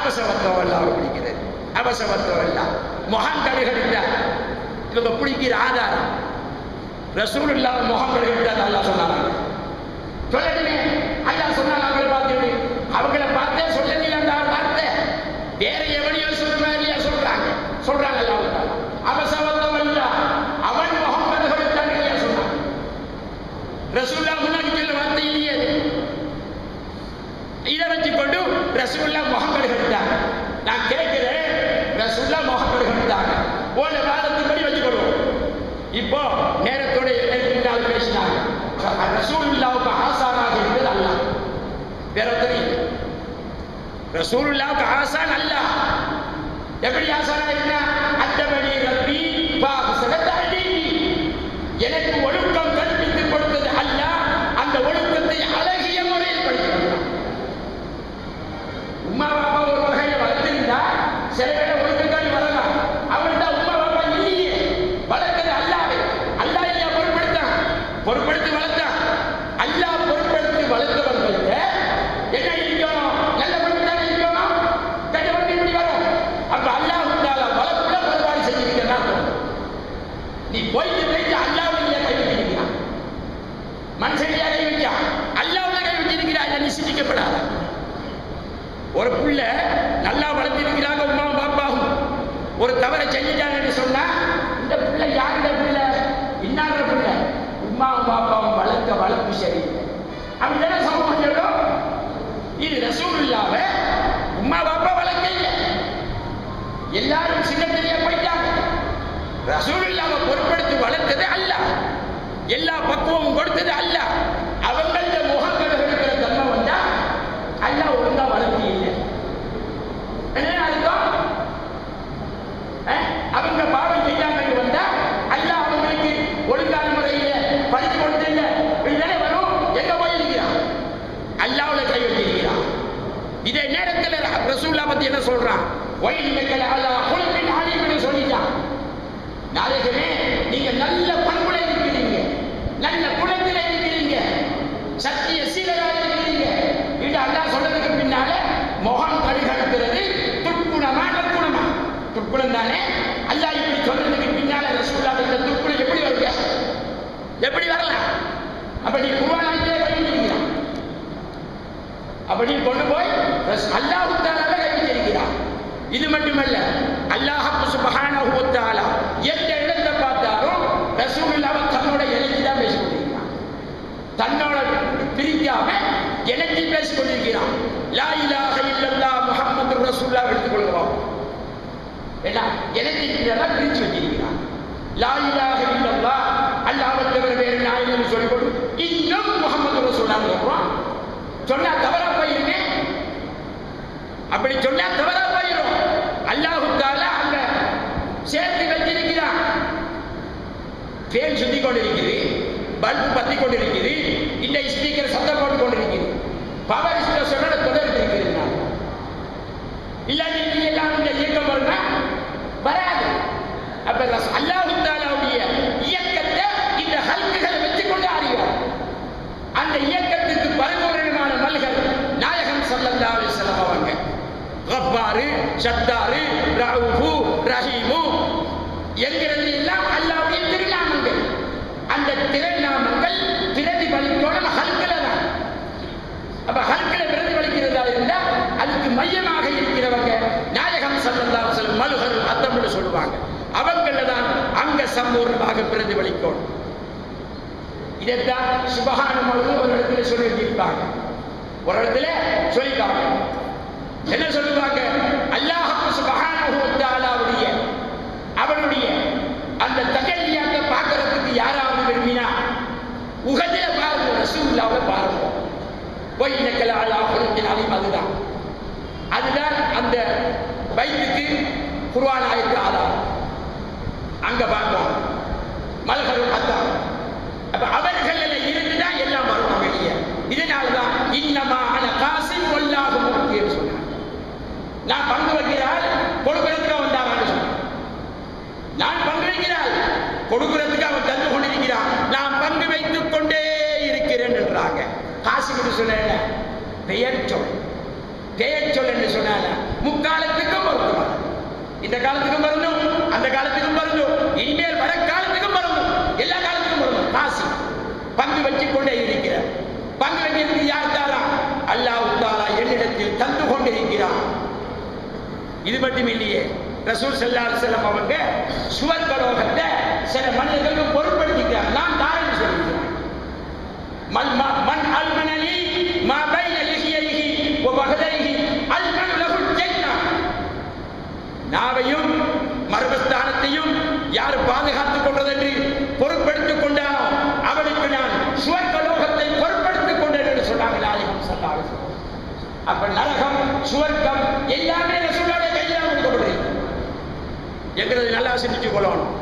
அபசவத்தம் எல்லாம் பிடிக்கிறது. அபசவத்தம் எல்லாம் முகம் கழுகிட்டார் இவங்க பிடிக்கிற ஆதாரம். ரசூல் இல்லாத முகம் கழுகிட்டார் நல்லா சொன்னாங்க. رسول الله تعالى الله. يقول يا سلام வச்சிருக்கிறா ஒரு புள்ள நல்லா வளர்த்திருக்கிறாங்க உமாவும் பாப்பாவும். ஒரு தவறை செஞ்சுட்டாங்கன்னு சொன்னா இந்த பிள்ளை யாருட பிள்ளை? இன்னாங்கிற பிள்ளை? உமாவும் பாப்பாவும் வளர்க்க வளர்ப்பு சரி. அப்படிதானே சமூகம் சொல்லும் இது ரசூலுல்லாவ உமா பாப்பா வளர்க்க இல்லை. எல்லாரும் சின்னத்திலேயே போயிட்டாங்க. இல்லாம பொருட்படுத்தி வளர்த்தது அல்ல. எல்லா பக்குவமும் கொடுத்தது அல்ல. அவங்கள்ட்ட சொல்லிட்டான் நாளைக்குமே நீங்க நல்ல பண்புல இருக்கிறீங்க. நல்ல குணத்துல இருக்கிறீங்க. சத்திய சீலரா இருக்கிறீங்க. இது அல்லா சொல்றதுக்கு பின்னால முகம் கழுகடுக்கிறது துர்க்குணமா நற்குணமா துர்க்குணம் தானே அல்லாஹ் இப்படி சொல்றதுக்கு பின்னால ரசூல்லா இந்த துர்க்குணம் எப்படி வருங்க? எப்படி வரலாம்? அப்ப நீ குருவானிலே கைவிட்டிருக்கிறான் அப்படி கொண்டு போய் அல்லாஹு இது மட்டுமல்ல அல்லாஹ் சுபஹானஹு எந்த இடத்தை பார்த்தாலும் ரசூலுல்லாஹ் தன்னோட இணைச்சி தான் பேசிக் கொண்டிருக்கிறான். தன்னோட பிரிக்காம இணைச்சி பேசிக் கொண்டிருக்கிறான். லா இலாஹ இல்லல்லாஹ் முஹம்மது ரசூலுல்லாஹ் எடுத்துக்கொள்கிறோம் என்ன இணைச்சி பிரிச்சு வச்சிருக்கிறான். லா இலாக இல்லல்லா அல்லாஹ் தவிர வேறு நாயகன் சொல்லிக் கொடு. இன்னும் முகமது ரசூல்லா சொல்றான். சொன்னா தவறா போயிருமே. அப்படி சொன்னா தவறா போயிடும் அல்லாஹு தாலா அங்க சேர்த்து வச்சிருக்கிறான் ஃபேன் சுத்தி கொண்டிருக்கிறது பல்ப் பத்தி கொண்டிருக்கிறது இந்த ஸ்பீக்கர் சத்தம் போட்டு கொண்டிருக்கிறது பவர் ஸ்டேஷனோட தொடர்பு இருக்குது நான். இல்லாட்டி எல்லாம் இந்த இயக்கம் வருமா வராது. அப்ப ரஸ்- அல்லாஹு தாலாவுடைய இயக்கத்தை இந்த ஹல்குகளை வச்சு கொண்டு அறிவார் அந்த இயக்கத்துக்கு பரிபூரணமான மல்கள் நாயகம் ஸல்லல்லாஹு அலைஹி வஸல்லம் அவங்க கஃபாரு ஷத்தாரு சம்பூர்ணமாக பிரதிபலிக்கணும் இதைத்தான் சுபகானம் ஒரு இடத்துல சொல்லியிருப்பாங்க. ஒரு இடத்துல சொல்லிப்பாங்க என்ன சொல்லுவாங்க? அல்லாஹ் சுபகானுடைய அவனுடைய அந்த தகல்லியாக்க பார்க்கறதுக்கு யாராவது விரும்பினா உகதில பாருங்க ரசூல்லாவை பாருங்க. போய் இனக்கல அல்லா அதுதான். அதுதான் அந்த பைத்துக்கு குர்ஆன் ஆயத்து ஆதாரம். அங்க நான் பங்கு வைக்கிறாள் கொடுக்கிறதுக்கு அவன் தான் நான் பங்கு வைக்கிறாள் கொடுக்கிறதுக்கு அவன் தந்து கொண்டிருக்கிறான். நான் பங்கு வைத்துக் கொண்டே இருக்கிறேன் என்றாங்க. காசு கிட்ட சொன்ன பெயர் சொல். பேச்சொல் என்று சொன்னால முக்காலத்துக்கும் பொருந்தும். இந்த காலத்துக்கும் மருந்தும் அந்த காலத்துக்கும் மருந்தும் இனிமேல் வர காலத்துக்கும் மருந்தும் எல்லா காலத்துக்கும் பொருந்தும் காசு பங்கு வச்சுக் கொண்டே இருக்கிறார் பங்கு வைக்கிறது யார் தாரா அல்லாஹ் தாலா என்னிடத்தில் தந்து கொண்டிருக்கிறான் இது மட்டும் இல்லையே. ரசூல் ஸல்லல்லாஹு செல்லம் அவங்க சுவர் கலோகத்தை சில மனிதர்களுக்கு பொருட்படுத்திக்கிறார் நான் தாரன் சொல்லிக்கிறார் மண் அல்மனலி மா பைன லிஹியைஹி வ பஹதைஹி அல்மனு நாவையும் மர்மஸ்தானத்தையும் யார் பாதுகாத்துக் கொண்டது என்று பொறுப்படுத்திக் கொண்டானோ அவனுக்கு நான் சுவர்கலோகத்தை பொருட்படுத்திக் கொண்டேன் என்று சொன்னாங்க நாயகம் ஸல்லல்லாஹு அப்ப நரகம் சுவர்க்கம் எல்லாமே ரசூலுடைய கையில கொடுக்கப்படுது என்கிறதை நல்லா சிந்திச்சு கொள்ளணும்